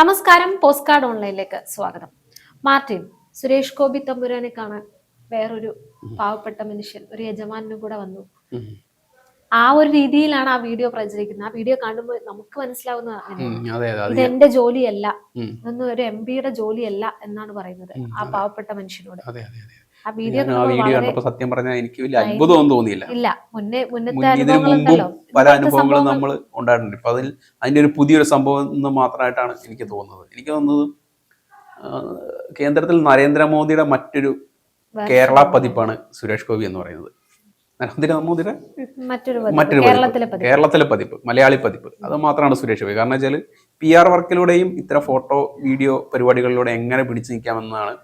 നമസ്കാരം post card ഓൺലൈനിലേക്ക് സ്വാഗതം. Martin Suresh Gopi തമ്പുരാനെ കാണാൻ വേറൊരു പാവപ്പെട്ട മനുഷ്യൻ ഒരു യജമാനും കൂടെ വന്നു. ആ ഒരു രീതിയിലാണ് ആ വീഡിയോ പ്രചരിക്കുന്നത്. ആ വീഡിയോ കാണുമ്പോൾ നമുക്ക് മനസ്സിലാവുന്ന ഇത് എന്റെ ജോലിയല്ല. ഇതൊന്നും ഒരു എം പിയുടെ ജോലിയല്ല എന്നാണ് പറയുന്നത് ആ പാവപ്പെട്ട മനുഷ്യനോട്. ആ വീഡിയോ ആ വീഡിയോ വളരെ കണ്ടപ്പോ സത്യം പറഞ്ഞാൽ എനിക്ക് വലിയ അത്ഭുതമൊന്നും തോന്നിയില്ല. ഇല്ല മുന്നേ മുന്നത്തെ ഇതിനു മുമ്പും പല അനുഭവങ്ങളും നമ്മൾ ഉണ്ടായിട്ടുണ്ട്. ഇപ്പൊ അതിൽ അതിന്റെ ഒരു പുതിയൊരു സംഭവം എന്ന് മാത്രമായിട്ടാണ് എനിക്ക് തോന്നുന്നത്. എനിക്ക് തോന്നുന്നത് കേന്ദ്രത്തിൽ നരേന്ദ്രമോദിയുടെ മറ്റൊരു കേരള പതിപ്പാണ് സുരേഷ് ഗോപി എന്ന് പറയുന്നത്. നരേന്ദ്രമോദിയുടെ മറ്റൊരു മറ്റൊരു കേരളത്തിലെ പതിപ്പ്. പതിപ്പ് കേരളത്തിലെ പതിപ്പ് മലയാളി പതിപ്പ്. അത് മാത്രമാണ് സുരേഷ് ഗോപി. കാരണം വെച്ചാൽ പി ആർ വർക്കിലൂടെയും ഇത്ര ഫോട്ടോ വീഡിയോ പരിപാടികളിലൂടെ എങ്ങനെ പിടിച്ചു നിൽക്കാമെന്നാണ്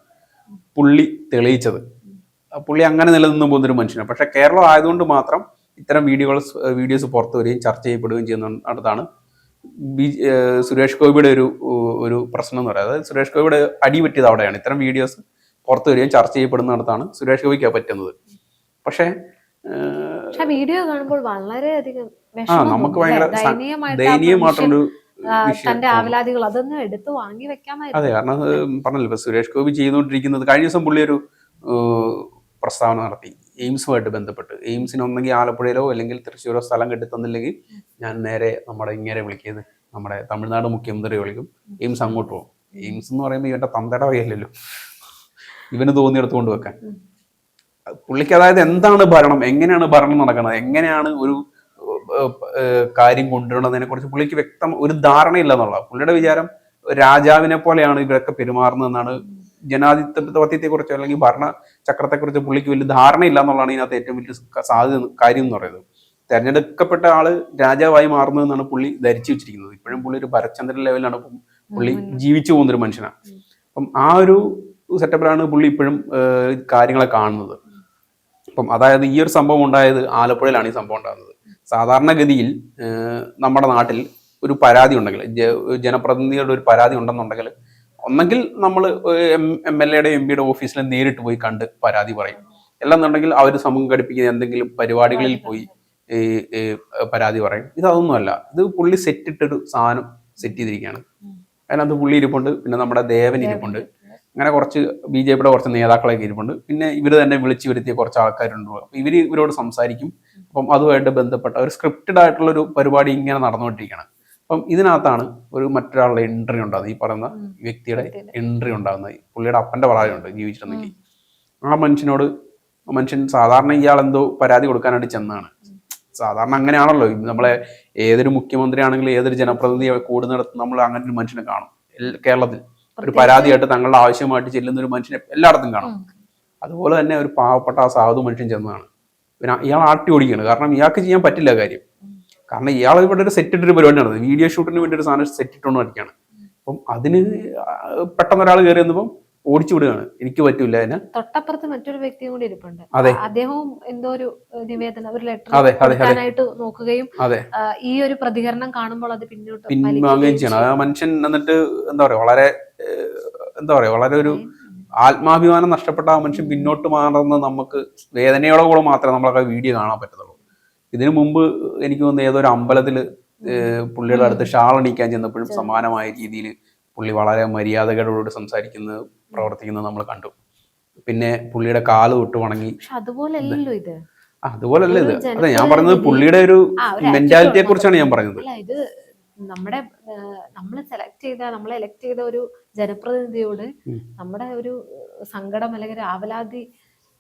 പുള്ളി തെളിയിച്ചത്. പുള്ളി അങ്ങനെ നിലനിന്ന് പോകുന്നൊരു മനുഷ്യനാണ്. പക്ഷെ കേരളം ആയതുകൊണ്ട് മാത്രം ഇത്തരം വീഡിയോകൾ വീഡിയോസ് പുറത്തു വരികയും ചർച്ച ചെയ്യപ്പെടുകയും ചെയ്യുന്നതാണ് ബി സുരേഷ് ഗോപിയുടെ ഒരു ഒരു പ്രശ്നം എന്ന് പറയുന്നത്. അതായത് സുരേഷ് ഗോപിയുടെ അടി പറ്റിയത് അവിടെയാണ്. ഇത്തരം വീഡിയോസ് പുറത്തു വരികയും ചർച്ച ചെയ്യപ്പെടുന്നിടത്താണ് സുരേഷ് ഗോപിക്ക് പറ്റുന്നത്. പക്ഷേ വീഡിയോ കാണുമ്പോൾ വളരെയധികം ആ നമുക്ക് ഭയങ്കര ദയനീയമായിട്ടുള്ളൊരു തന്റെ. ആവലാതികൾ എടുത്തു എടുത്ത് വാങ്ങി വെക്കാമായിരുന്നു. അതെ കാരണം പറഞ്ഞല്ലോ ഇപ്പൊ സുരേഷ് ഗോപി ചെയ്തുകൊണ്ടിരിക്കുന്നത് കഴിഞ്ഞ ദിവസം പുള്ളി ഒരു പ്രസ്താവന നടത്തി. എയിംസുമായിട്ട് ബന്ധപ്പെട്ട്. എയിംസിന് ഒന്നെങ്കിൽ ആലപ്പുഴയിലോ അല്ലെങ്കിൽ തൃശ്ശൂരോ സ്ഥലം കെട്ടി തന്നില്ലെങ്കിൽ ഞാൻ നേരെ നമ്മുടെ ഇങ്ങനെ വിളിക്കുന്നത് നമ്മുടെ തമിഴ്നാട് മുഖ്യമന്ത്രി വിളിക്കും. എയിംസ് അങ്ങോട്ട് പോകും. എയിംസ് എന്ന് പറയുമ്പോൾ ഇവന്റെ തന്തയുടെ വകയല്ലല്ലോ. ഇവന് തോന്നിയെടുത്ത് കൊണ്ട് വെക്കാൻ. പുള്ളിക്ക് അതായത് എന്താണ് ഭരണം? എങ്ങനെയാണ് ഭരണം നടക്കുന്നത്? എങ്ങനെയാണ് ഒരു കാര്യം കൊണ്ടുവരുന്നതിനെ കുറിച്ച് പുള്ളിക്ക് വ്യക്തം ഒരു ധാരണയില്ല എന്നുള്ള പുള്ളിയുടെ വിചാരം രാജാവിനെ പോലെയാണ് ഇവരൊക്കെ പെരുമാറുന്നതെന്നാണ് ജനാധിപത്യത്തെ കുറിച്ച് അല്ലെങ്കിൽ ഭരണ ചക്രത്തെ കുറിച്ച് പുള്ളിക്ക് വലിയ ധാരണയില്ല എന്നുള്ളതാണ് ഇതിനകത്ത് ഏറ്റവും വലിയ സാധ്യത കാര്യം എന്ന് പറയുന്നത്. തെരഞ്ഞെടുക്കപ്പെട്ട ആൾ രാജാവായി മാറുന്നതെന്നാണ് പുള്ളി ധരിച്ചു വെച്ചിരിക്കുന്നത്. ഇപ്പോഴും പുള്ളി ഒരു ഭരചന്ദ്രൻ ലെവലാണ് പുള്ളി ജീവിച്ചു പോകുന്ന ഒരു മനുഷ്യനാണ് അപ്പം ആ ഒരു സെറ്റപ്പിലാണ് പുള്ളി ഇപ്പോഴും കാര്യങ്ങളെ കാണുന്നത്. അപ്പം അതായത് ഈ ഒരു സംഭവം ഉണ്ടായത് ആലപ്പുഴയിലാണ് ഈ സംഭവം ഉണ്ടാകുന്നത്. സാധാരണഗതിയിൽ നമ്മുടെ നാട്ടിൽ ഒരു പരാതി ഉണ്ടെങ്കിൽ ജനപ്രതിനിധികളുടെ ഒരു പരാതി ഉണ്ടെന്നുണ്ടെങ്കിൽ ഒന്നെങ്കിൽ നമ്മൾ എം എൽ എയുടെ എം പിയുടെ ഓഫീസിൽ നേരിട്ട് പോയി കണ്ട് പരാതി പറയും. അല്ലെന്നുണ്ടെങ്കിൽ അവർ സംഘടിപ്പിക്കുന്ന എന്തെങ്കിലും പരിപാടികളിൽ പോയി പരാതി പറയും. ഇതൊന്നുമല്ല ഇത് പുള്ളി സെറ്റിട്ടൊരു സാധനം സെറ്റ് ചെയ്തിരിക്കുകയാണ്. അതിനകത്ത് പുള്ളി ഇരിപ്പുണ്ട്. പിന്നെ നമ്മുടെ ദേവൻ ഇരിപ്പുണ്ട്. അങ്ങനെ കുറച്ച് ബി ജെ പിയുടെ കുറച്ച് നേതാക്കളൊക്കെ ഇരിപ്പുണ്ട്. പിന്നെ ഇവർ തന്നെ വിളിച്ചു വരുത്തിയ കുറച്ച് ആൾക്കാരുണ്ട്. അപ്പം ഇവർ ഇവരോട് സംസാരിക്കും. അപ്പം അതുമായിട്ട് ബന്ധപ്പെട്ട ഒരു സ്ക്രിപ്റ്റഡ് ആയിട്ടുള്ള ഒരു പരിപാടി ഇങ്ങനെ നടന്നുകൊണ്ടിരിക്കുകയാണ് അപ്പം ഇതിനകത്താണ് ഒരു മറ്റൊരാളുടെ എൻട്രി ഉണ്ടാകുന്നത്. ഈ പറയുന്ന. വ്യക്തിയുടെ. എൻട്രി ഉണ്ടാകുന്നത്. പുള്ളിയുടെ അപ്പന്റെ പറയാനുണ്ട് ജീവിച്ചിരുന്നെങ്കിൽ. ആ മനുഷ്യനോട് മനുഷ്യൻ സാധാരണ ഇയാൾ എന്തോ പരാതി കൊടുക്കാനായിട്ട് ചെന്നാണ്. സാധാരണ അങ്ങനെയാണല്ലോ. നമ്മളെ ഏതൊരു മുഖ്യമന്ത്രി ആണെങ്കിലും ഏതൊരു ജനപ്രതിനിധി കൂടുന്നിടത്ത് നമ്മൾ അങ്ങനെ ഒരു മനുഷ്യനെ കാണും. കേരളത്തിൽ. ഒരു പരാതിയായിട്ട് തങ്ങളുടെ ആവശ്യമായിട്ട് ചെല്ലുന്ന ഒരു മനുഷ്യനെ എല്ലായിടത്തും കാണും. അതുപോലെ തന്നെ ഒരു പാവപ്പെട്ട ആ സാധു മനുഷ്യൻ ചെന്നതാണ്. പിന്നെ ഇയാൾ ആട്ടി ഓടിക്കുകയാണ്. കാരണം ഇയാൾക്ക് ചെയ്യാൻ പറ്റില്ല കാര്യം. കാരണം ഇയാൾ ഇവിടെ ഒരു സെറ്റ് ഇട്ടൊരു പരിപാടി നടന്നത് വീഡിയോ ഷൂട്ടിന് വേണ്ടി ഒരു സാധനം സെറ്റ് ഇട്ടുകൊണ്ട് നടക്കുകയാണ്. അപ്പം അതിന് പെട്ടെന്ന് ഒരാൾ കയറി വന്നപ്പം ഓടിച്ചു വിടുകയാണ് എനിക്ക് പറ്റൂല അതിന്. തൊട്ടപ്പുറത്ത് മറ്റൊരു വ്യക്തിയും കൂടി ഇരിപ്പുണ്ട്. അദ്ദേഹവും എന്തോ ഒരു നിവേദനം ഒരു ലെറ്റർ. കൊടുക്കാനായിട്ട് നോക്കുകയും ഈ ഒരു പ്രതികരണം കാണുമ്പോൾ അത് പിന്നോട്ട് പിൻവാങ്ങുകയും ചെയ്യണം. ആ മനുഷ്യൻ എന്നിട്ട് എന്താ പറയാ വളരെ എന്താ പറയാ വളരെ ഒരു ആത്മാഭിമാനം നഷ്ടപ്പെട്ട ആ മനുഷ്യൻ പിന്നോട്ട് മാറുന്ന നമുക്ക് വേദനയോടെ കൂടെ മാത്രമേ നമ്മളൊക്കെ വീഡിയോ കാണാൻ പറ്റത്തുള്ളൂ. ഇതിനു മുമ്പ് എനിക്ക് തോന്നുന്നു ഏതോ ഒരു അമ്പലത്തിൽ പുള്ളിയുടെ അടുത്ത് ഷാൾ അണിക്കാൻ ചെന്നപ്പോഴും സമാനമായ രീതിയിൽ പുള്ളി വളരെ മര്യാദകളോട് സംസാരിക്കുന്നത് പ്രവർത്തിക്കുന്നത് നമ്മൾ കണ്ടു. പിന്നെ പുള്ളിയുടെ കാൽ തൊട്ട് വണങ്ങി. പക്ഷെ അതുപോലെ അല്ലല്ലോ ഇത് അതുപോലല്ല ഇത്. അതെ ഞാൻ പറഞ്ഞത് പുള്ളിയുടെ ഒരു മെന്റാലിറ്റിയെ കുറിച്ചാണ് ഞാൻ പറഞ്ഞത്. ഇത് നമ്മുടെ നമ്മൾ സെലക്ട് ചെയ്ത നമ്മൾ എലക്ട് ചെയ്ത ഒരു ജനപ്രതിനിധിയോട് നമ്മുടെ ഒരു സങ്കടം അല്ലെങ്കിൽ ആവലാതി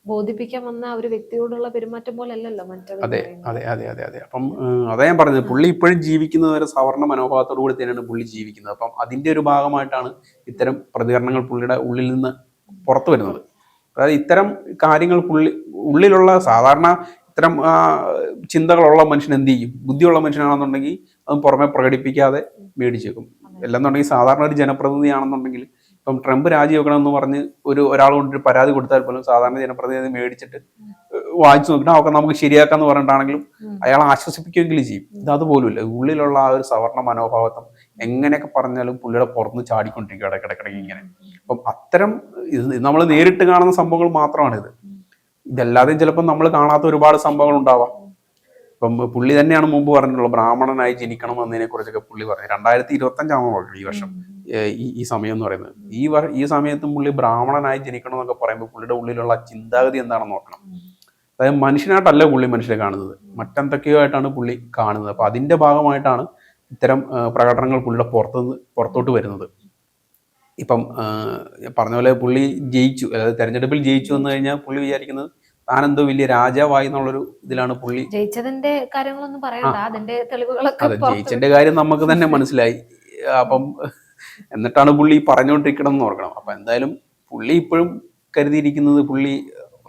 ബോധിപ്പിക്കാൻ വന്ന ഒരു വ്യക്തിയോടുള്ള പെരുമാറ്റം പോലെ അല്ലല്ലോ മറ്റത് അതെ അതെ അതെ അതെ അതെ. അപ്പം അതാ ഞാൻ പറഞ്ഞത്. പുള്ളി ഇപ്പോഴും ജീവിക്കുന്നത് വരെ സവർണ മനോഭാവത്തോടു കൂടി തന്നെയാണ് പുള്ളി ജീവിക്കുന്നത്. അപ്പം അതിന്റെ ഒരു ഭാഗമായിട്ടാണ് ഇത്തരം പ്രതികരണങ്ങൾ പുള്ളിയുടെ ഉള്ളിൽ നിന്ന് പുറത്തു വരുന്നത്. അതായത് ഇത്തരം കാര്യങ്ങൾ പുള്ളി ഉള്ളിലുള്ള സാധാരണ ഇത്തരം ചിന്തകളുള്ള മനുഷ്യൻ എന്ത് ചെയ്യും? ബുദ്ധിയുള്ള മനുഷ്യനാണെന്നുണ്ടെങ്കിൽ അത് പുറമെ പ്രകടിപ്പിക്കാതെ മേടിച്ചേക്കും. അല്ലെന്നുണ്ടെങ്കിൽ സാധാരണ ഒരു ജനപ്രതിനിധി ആണെന്നുണ്ടെങ്കിൽ ഇപ്പം ട്രംപ് രാജിവെക്കണമെന്ന് പറഞ്ഞ് ഒരു ഒരാൾ കൊണ്ടൊരു പരാതി കൊടുത്താൽ പോലും സാധാരണ ജനപ്രതിനിധി മേടിച്ചിട്ട് വായിച്ചു നോക്കണം അതൊക്കെ നമുക്ക് ശരിയാക്കാന്ന് പറഞ്ഞിട്ടാണെങ്കിലും അയാൾ ആശ്വസിപ്പിക്കുമെങ്കിലും ചെയ്യും. ഇത് അതുപോലുമില്ല ഉള്ളിലുള്ള ആ ഒരു സവർണ മനോഭാവത്വം എങ്ങനെയൊക്കെ പറഞ്ഞാലും പുള്ളിയുടെ പുറത്ത് ചാടിക്കൊണ്ടിരിക്കും ഇടയ്ക്കിടയ്ക്കിടയ്ക്ക് ഇങ്ങനെ. അപ്പം അത്തരം ഇത് നമ്മൾ നേരിട്ട് കാണുന്ന സംഭവങ്ങൾ മാത്രമാണ് ഇത് ഇതല്ലാതെയും ചിലപ്പോൾ നമ്മൾ കാണാത്ത ഒരുപാട് സംഭവങ്ങൾ ഉണ്ടാവാം. ഇപ്പം പുള്ളി തന്നെയാണ് മുമ്പ് പറഞ്ഞിട്ടുള്ളത് ബ്രാഹ്മണനായി ജനിക്കണം എന്നതിനെ കുറിച്ചൊക്കെ പുള്ളി പറഞ്ഞു. രണ്ടായിരത്തി ഇരുപത്തഞ്ചാമോ ഈ വർഷം? ഈ ഈ സമയം എന്ന് പറയുന്നത്. ഈ വർ ഈ സമയത്തും പുള്ളി ബ്രാഹ്മണനായി ജനിക്കണം എന്നൊക്കെ പറയുമ്പോൾ പുള്ളിയുടെ ഉള്ളിലുള്ള ചിന്താഗതി എന്താണെന്ന് നോക്കണം. അതായത് മനുഷ്യനായിട്ടല്ല പുള്ളി മനുഷ്യരെ കാണുന്നത്. മറ്റെന്തൊക്കെയോ ആയിട്ടാണ് പുള്ളി കാണുന്നത്? അപ്പൊ അതിന്റെ ഭാഗമായിട്ടാണ് ഇത്തരം പ്രകടനങ്ങൾ പുള്ളിയുടെ പുറത്ത് പുറത്തോട്ട് വരുന്നത്. ഇപ്പം പറഞ്ഞ പോലെ പുള്ളി ജയിച്ചു. അതായത് തെരഞ്ഞെടുപ്പിൽ ജയിച്ചു എന്ന് കഴിഞ്ഞാൽ പുള്ളി വിചാരിക്കുന്നത് താനെന്തോ വലിയ രാജാവായി എന്നുള്ളൊരു ഇതിലാണ് പുള്ളി ജയിച്ചതിന്റെ കാര്യങ്ങളൊന്നും പറയണ്ട. അതിന്റെ തെളിവുകളൊക്കെ അതെ ജയിച്ചതിന്റെ കാര്യം നമുക്ക് തന്നെ മനസ്സിലായി. അപ്പം എന്നിട്ടാണ് പുള്ളി പറഞ്ഞുകൊണ്ടിരിക്കണം എന്ന് ഓർക്കണം. അപ്പൊ എന്തായാലും പുള്ളി ഇപ്പോഴും കരുതിയിരിക്കുന്നത് പുള്ളി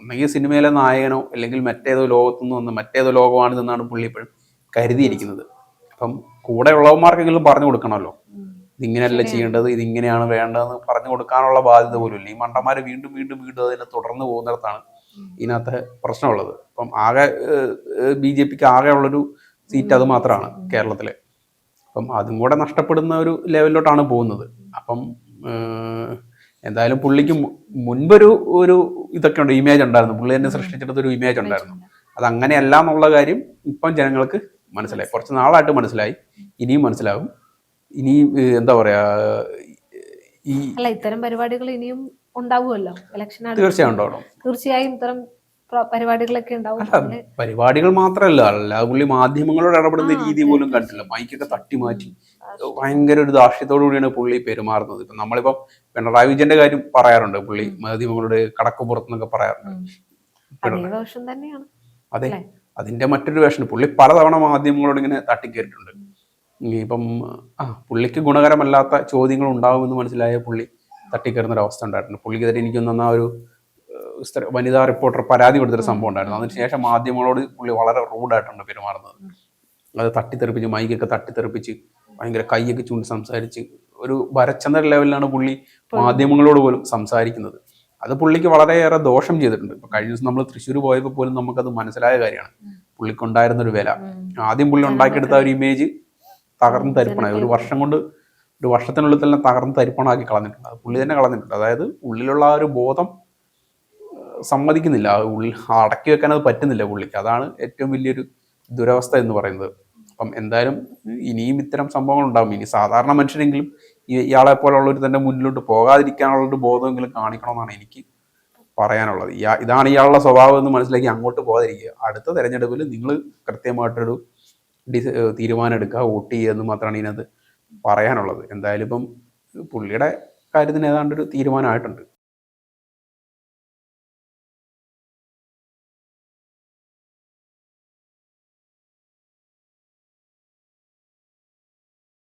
ഒന്നെങ്കിൽ സിനിമയിലെ നായകനോ അല്ലെങ്കിൽ മറ്റേതോ ലോകത്തു നിന്ന് വന്ന് മറ്റേതോ ലോകമാണിതെന്നാണ് പുള്ളി ഇപ്പോഴും കരുതിയിരിക്കുന്നത്. അപ്പം കൂടെ ഉള്ളവന്മാർക്കെങ്കിലും പറഞ്ഞു കൊടുക്കണമല്ലോ. ഇതിങ്ങനെയല്ല ചെയ്യേണ്ടത് ഇതിങ്ങനെയാണ് വേണ്ടതെന്ന് പറഞ്ഞു കൊടുക്കാനുള്ള ബാധ്യത പോലും ഇല്ല. ഈ മണ്ടന്മാര് വീണ്ടും വീണ്ടും വീണ്ടും അതിനെ തുടർന്ന് പോകുന്നിടത്താണ് ഇതിനകത്ത് പ്രശ്നമുള്ളത്. അപ്പം ആകെ ബി ജെ പിക്ക് ആകെ ഉള്ളൊരു സീറ്റ് അത് മാത്രമാണ് കേരളത്തിലെ. അപ്പം അതും കൂടെ നഷ്ടപ്പെടുന്ന ഒരു ലെവലിലോട്ടാണ് പോകുന്നത്. അപ്പം എന്തായാലും പുള്ളിക്ക് മുൻപൊരു ഒരു ഇതൊക്കെ ഉണ്ട് ഇമേജ് ഉണ്ടായിരുന്നു. പുള്ളി തന്നെ സൃഷ്ടിച്ചെടുത്ത ഒരു ഇമേജ് ഉണ്ടായിരുന്നു. അത് അങ്ങനെയല്ല എന്നുള്ള കാര്യം ഇപ്പം ജനങ്ങൾക്ക് മനസ്സിലായി. കുറച്ച് നാളായിട്ട് മനസ്സിലായി. ഇനിയും മനസ്സിലാകും. ഇനി എന്താ പറയാ ഈ അല്ല ഇത്തരം പരിപാടികൾ ഇനിയും ഉണ്ടാവുമല്ലോ? ഇലക്ഷൻ തീർച്ചയായും തീർച്ചയായും ഇത്തരം പരിപാടികളൊക്കെ ഉണ്ടാവും. അല്ല പരിപാടികൾ മാത്രമല്ല. അല്ലാതെ പുള്ളി മാധ്യമങ്ങളോട് ഇടപെടുന്ന രീതി പോലും കണ്ടില്ല മൈക്കൊക്കെ തട്ടി മാറ്റി. ഭയങ്കര ഒരു ദാർഷ്യത്തോടു കൂടിയാണ് പുള്ളി പെരുമാറുന്നത്. ഇപ്പൊ നമ്മളിപ്പോ പിണറായി വിജയന്റെ കാര്യം പറയാറുണ്ട്. പുള്ളി മാധ്യമങ്ങളോട് കടക്കുപുറത്തെന്നൊക്കെ പറയാറുണ്ട്. അതെ അതിന്റെ മറ്റൊരു വേഷം പുള്ളി പലതവണ മാധ്യമങ്ങളോട് ഇങ്ങനെ തട്ടിക്കേറിയിട്ടുണ്ട് ഇപ്പം ആ പുള്ളിക്ക് ഗുണകരമല്ലാത്ത ചോദ്യങ്ങൾ ഉണ്ടാവുമെന്ന് മനസ്സിലായ പുള്ളി തട്ടിക്കയറുന്ന ഒരു അവസ്ഥ ഉണ്ടായിട്ടുണ്ട്. പുള്ളിക്കെതിരെ എനിക്കൊന്നും ആ ഒരു വനിതാ റിപ്പോർട്ടർ പരാതി കൊടുത്തൊരു സംഭവം ഉണ്ടായിരുന്നു അതിനുശേഷം മാധ്യമങ്ങളോട് പുള്ളി വളരെ റൂഡായിട്ടുണ്ട് പെരുമാറുന്നത്. അത് തട്ടിത്തെറിപ്പിച്ച് മൈക്കൊക്കെ തട്ടിത്തെറിപ്പിച്ച് ഭയങ്കര കൈയൊക്കെ ചൂണ്ടി സംസാരിച്ച് ഒരു വരച്ചന്ദ്ര ലെവലിലാണ് പുള്ളി മാധ്യമങ്ങളോട് പോലും സംസാരിക്കുന്നത്. അത് പുള്ളിക്ക് വളരെയേറെ ദോഷം ചെയ്തിട്ടുണ്ട്. ഇപ്പൊ കഴിഞ്ഞ ദിവസം നമ്മൾ തൃശ്ശൂർ പോയപ്പോൾ പോലും നമുക്കത് മനസ്സിലായ കാര്യമാണ്. പുള്ളിക്കുണ്ടായിരുന്ന ഒരു വില. ആദ്യം പുള്ളി ഉണ്ടാക്കിയെടുത്ത ഒരു ഇമേജ് തകർന്ന് തരിപ്പണായി ഒരു വർഷം കൊണ്ട് ഒരു വർഷത്തിനുള്ളിൽ തന്നെ തകർന്ന് തരിപ്പണാക്കി കളഞ്ഞിട്ടുണ്ട്. അത് പുള്ളി തന്നെ കളഞ്ഞിട്ടുണ്ട്. അതായത് ഉള്ളിലുള്ള ആ ഒരു ബോധം സമ്മതിക്കുന്നില്ല. അടക്കി വെക്കാൻ അത് പറ്റുന്നില്ല പുള്ളിക്ക്. അതാണ് ഏറ്റവും വലിയൊരു ദുരവസ്ഥ എന്ന് പറയുന്നത്. അപ്പം എന്തായാലും ഇനിയും ഇത്തരം സംഭവങ്ങൾ ഉണ്ടാകും ഇനി സാധാരണ മനുഷ്യരെങ്കിലും ഇയാളെ പോലുള്ളവർ തന്നെ മുന്നിലോട്ട് പോകാതിരിക്കാനുള്ള ഒരു ബോധമെങ്കിലും കാണിക്കണമെന്നാണ് എനിക്ക് പറയാനുള്ളത്. ഇതാണ് ഇയാളുടെ സ്വഭാവം എന്ന് മനസ്സിലാക്കി അങ്ങോട്ട് പോകാതിരിക്കുക. അടുത്ത തെരഞ്ഞെടുപ്പിൽ നിങ്ങൾ കൃത്യമായിട്ടൊരു ഡിസ് തീരുമാനം എടുക്കുക വോട്ട് ചെയ്യുക എന്ന് മാത്രമാണ് ഇതിനകത്ത് പറയാനുള്ളത്. എന്തായാലും ഇപ്പം പുള്ളിയുടെ കാര്യത്തിന് ഏതാണ്ട് ഒരു തീരുമാനമായിട്ടുണ്ട്.